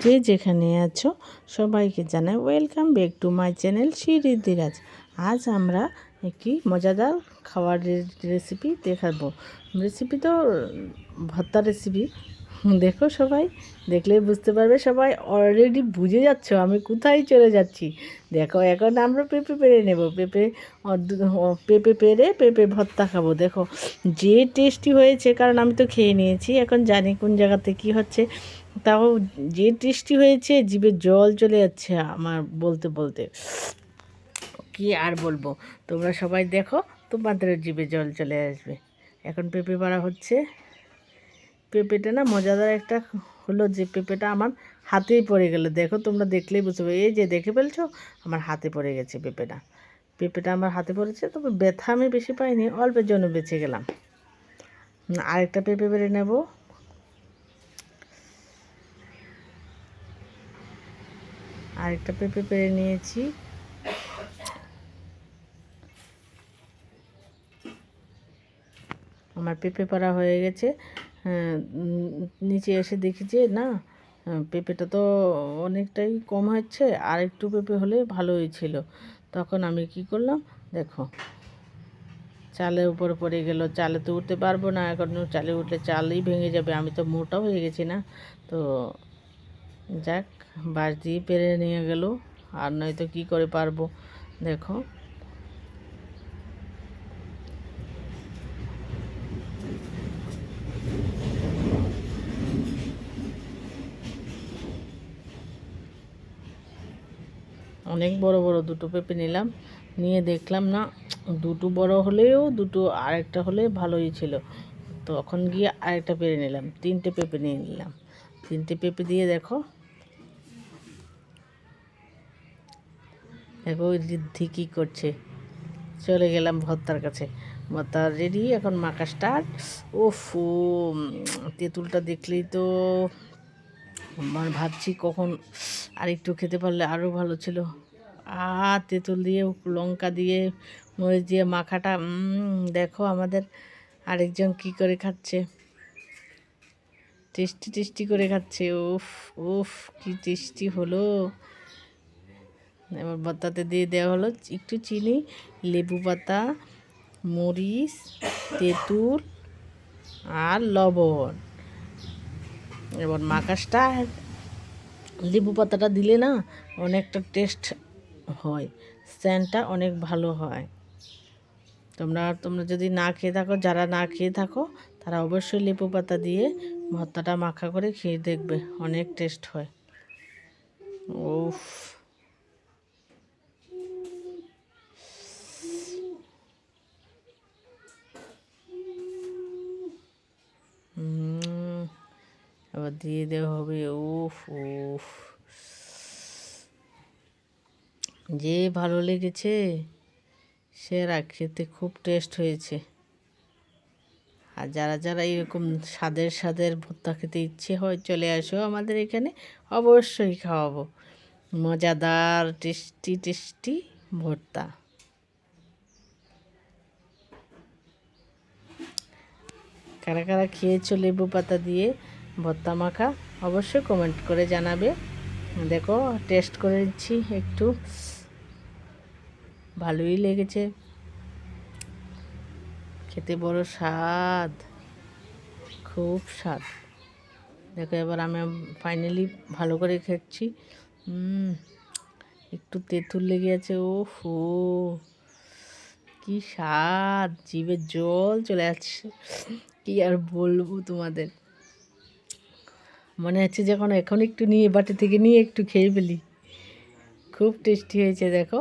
যে যেখানে আছো সবাইকে জানাই welcome back to my channel Shririddhiraj আজ আমরা একটি মজাদার খাবার রেসিপি দেখাবো। রেসিপি তো, ভর্তা রেসিপি দেখো সবাই, দেখলেই বুঝতে পারবে সবাই অলরেডি বুঝে যাচ্ছ আমি কোথায় চলে যাচ্ছি। দেখো, এখন আমরা পেঁপে পেরে নেব। পেঁপে পেঁপে পেরে পেঁপে ভর্তা খাব। দেখো, যে টেস্টি হয়েছে, কারণ আমি তো খেয়ে নিয়েছি, এখন জানি কোন জায়গাতে কি হচ্ছে। তাও যে টেস্টি হয়েছে, জিভে জল চলে যাচ্ছে আমার বলতে বলতে। কি আর বলব? তোমরা সবাই দেখো, তোমাদের জিভে জল চলে আসবে। এখন পেঁপে পাড়া হচ্ছে। পেঁপেটা না মজাদার একটা হলো যে পেঁপেটা আমার হাতেই পড়ে গেল। দেখো, তোমরা দেখলেই বুঝতে পারবে। এই যে দেখে ফেলছো? আমার হাতে পড়ে গেছে পেঁপেটা। পেঁপেটা আমার হাতে পড়েছে, তবে ব্যথা আমি বেশি পাইনি, অল্পের জন্য বেঁচে গেলাম। আরেকটা পেঁপে বেড়ে নেব। আরেকটা পেঁপে পেরে নিয়েছি। আমার পেঁপে পাড়া হয়ে গেছে। হ্যাঁ, নিচে এসে দেখি যে না পেঁপেটা তো অনেকটাই কম হচ্ছে আর একটু পেঁপে হলে ভালো হয়েছিল তখন আমি কি করলাম দেখো চালের উপরে পড়ে গেল চালে তো উঠতে পারব না এখন চালে উঠলে চালই ভেঙে যাবে আমি তো মোটাও হয়ে গেছি না। তো যাক বাঁশ দিয়ে পেরে নিয়ে গেল আর নয়তো কী করে পারব? দেখো অনেক বড় বড় দুটো পেঁপে নিলাম। নিয়ে দেখলাম না, দুটো বড় হলেও দুটো আরেকটা হলে ভালোই ছিল। তখন গিয়ে আরেকটা পেরে নিলাম, তিনটে পেঁপে নিয়ে নিলাম। তিনটে পেঁপে দিয়ে দেখো। দেখো ঋদ্ধি কী করছে। চলে গেলাম ভর্তার কাছে। ভর্তা রেডি এখন ওফ ও তেঁতুলটা দেখলেই তো আমার ভাবছি কখন আর একটু খেতে পারলে আরও ভালো ছিল। আর তেঁতুল দিয়ে, লঙ্কা দিয়ে, মরিচ দিয়ে, মাখাটা দেখো আমাদের আরেকজন কি করে খাচ্ছে। টেস্টি টেস্টি করে খাচ্ছে, উফ উফ, কি টেস্টি হলো। এবার ভর্তাতে দিয়ে দেওয়া হলো একটু চিনি, লেবু পাতা, মরিচ, তেঁতুল আর লবণ। এবার মাকাশটা লেবু পাতাটা দিলে না অনেকটা টেস্ট হয়, স্যানটা অনেক ভালো হয়। তোমরা তোমরা যদি না খেয়ে থাকো, যারা না খেয়ে থাকো, তারা অবশ্যই লেবু পাতা দিয়ে ভর্তাটা মাখা করে খেয়ে দেখবে, অনেক টেস্ট হয়। উফ হুম, এবার দিয়ে দেওয়া হবে, উফ উফ। যে ভালো লেগেছে সেরা খেতে খুব টেস্ট হয়েছে। আর যারা যারা এরকম স্বাদের স্বাদের ভর্তা খেতে ইচ্ছে হয়, চলে আসো আমাদের এখানে, অবশ্যই খাওয়াবো। মজাদার, টেস্টি টেস্টি ভর্তা। কারা কারা খেয়েছো লেবু পাতা দিয়ে? ভর্তা মাখা অবশ্যই কমেন্ট করে জানাবে। দেখো টেস্ট করে দিচ্ছি একটু। ভালোই লেগেছে। খেতে বড় স্বাদ। খুব স্বাদ। দেখো, এবার আমি ফাইনালি ভালো করে খাচ্ছি। একটু তেঁতুল লেগে আছে ও ফো কি স্বাদ। জিভে জল চলে যাচ্ছে কি আর বলব তোমাদের? মনে হচ্ছে যখন এখন একটু নিয়ে বাটি থেকে নিয়ে একটু খেয়ে ফেলি। খুব টেস্টি হয়েছে, দেখো।